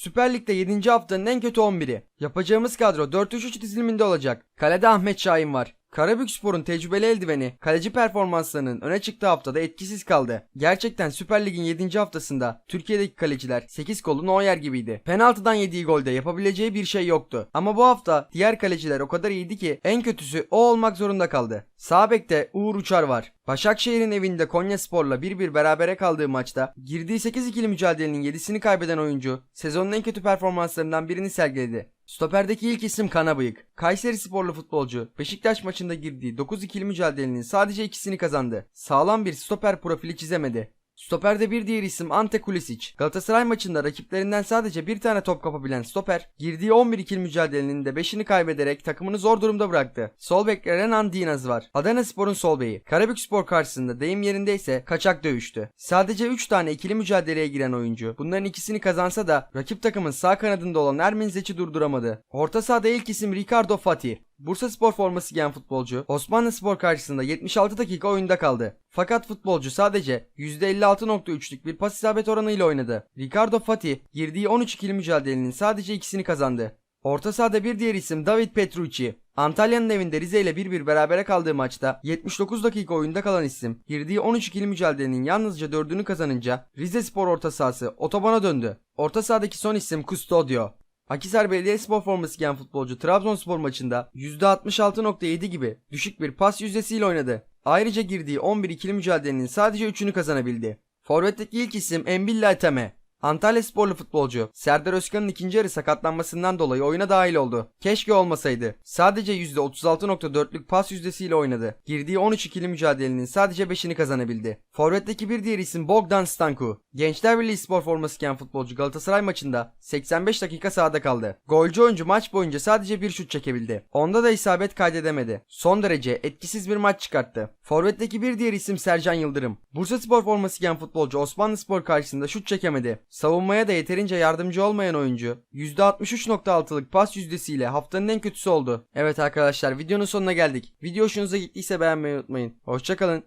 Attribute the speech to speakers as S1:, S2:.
S1: Süper Lig'de 7. haftanın en kötü 11'i. Yapacağımız kadro 4-3-3 diziliminde olacak. Kalede Ahmet Şahin var. Karabükspor'un tecrübeli eldiveni kaleci performanslarının öne çıktığı haftada etkisiz kaldı. Gerçekten Süper Lig'in 7. haftasında Türkiye'deki kaleciler 8 kolu Neuer gibiydi. Penaltıdan yediği golde yapabileceği bir şey yoktu. Ama bu hafta diğer kaleciler o kadar iyiydi ki en kötüsü o olmak zorunda kaldı. Sağ bekte Uğur Uçar var. Başakşehir'in evinde Konyaspor'la 1-1 berabere kaldığı maçta girdiği 8 ikili mücadelenin 7'sini kaybeden oyuncu sezonun en kötü performanslarından birini sergiledi. Stoperdeki ilk isim Kanabıyık. Kayseri sporlu futbolcu Beşiktaş maçında girdiği 9 ikili mücadelenin sadece ikisini kazandı. Sağlam bir stoper profili çizemedi. Stoperde bir diğer isim Ante Kulisic. Galatasaray maçında rakiplerinden sadece bir tane top kapabilen stoper, girdiği 11 ikili mücadelenin de 5'ini kaybederek takımını zor durumda bıraktı. Sol bekte Renan Dinaz var. Adana Spor'un sol beyi. Karabükspor karşısında deyim yerindeyse kaçak dövüştü. Sadece 3 tane ikili mücadeleye giren oyuncu. Bunların ikisini kazansa da rakip takımın sağ kanadında olan Ermin Zeç'i durduramadı. Orta sahada ilk isim Ricardo Fatih. Bursa Spor forması giyen futbolcu Osmanlı Spor karşısında 76 dakika oyunda kaldı. Fakat futbolcu sadece %56.3'lük bir pas isabet oranıyla oynadı. Ricardo Fatih girdiği 13 ikili mücadelenin sadece ikisini kazandı. Orta sahada bir diğer isim David Petrucci. Antalya'nın evinde Rize ile 1-1 berabere kaldığı maçta 79 dakika oyunda kalan isim girdiği 13 ikili mücadelenin yalnızca 4'ünü kazanınca Rize Spor orta sahası otobana döndü. Orta sahadaki son isim Custodio. Akisar Belediyespor forması giyen futbolcu Trabzonspor maçında %66.7 gibi düşük bir pas yüzdesiyle oynadı. Ayrıca girdiği 11 ikili mücadelenin sadece 3'ünü kazanabildi. Forvet'teki ilk isim Embilla Eteme. Antalya sporlu futbolcu Serdar Özkan'ın ikinci yarı sakatlanmasından dolayı oyuna dahil oldu. Keşke olmasaydı. Sadece %36.4'lük pas yüzdesiyle oynadı. Girdiği 13 ikili mücadelenin sadece 5'ini kazanabildi. Forvet'teki bir diğer isim Bogdan Stanku. Gençler Birliği spor forması giyen futbolcu Galatasaray maçında 85 dakika sahada kaldı. Golcü oyuncu maç boyunca sadece bir şut çekebildi. Onda da isabet kaydedemedi. Son derece etkisiz bir maç çıkarttı. Forvet'teki bir diğer isim Sercan Yıldırım. Bursa spor forması giyen futbolcu Osmanlı Spor karşısında şut çekemedi. Savunmaya da yeterince yardımcı olmayan oyuncu %63.6'lık pas yüzdesiyle haftanın en kötüsü oldu. Evet arkadaşlar videonun sonuna geldik. Video hoşunuza gittiyse beğenmeyi unutmayın. Hoşçakalın.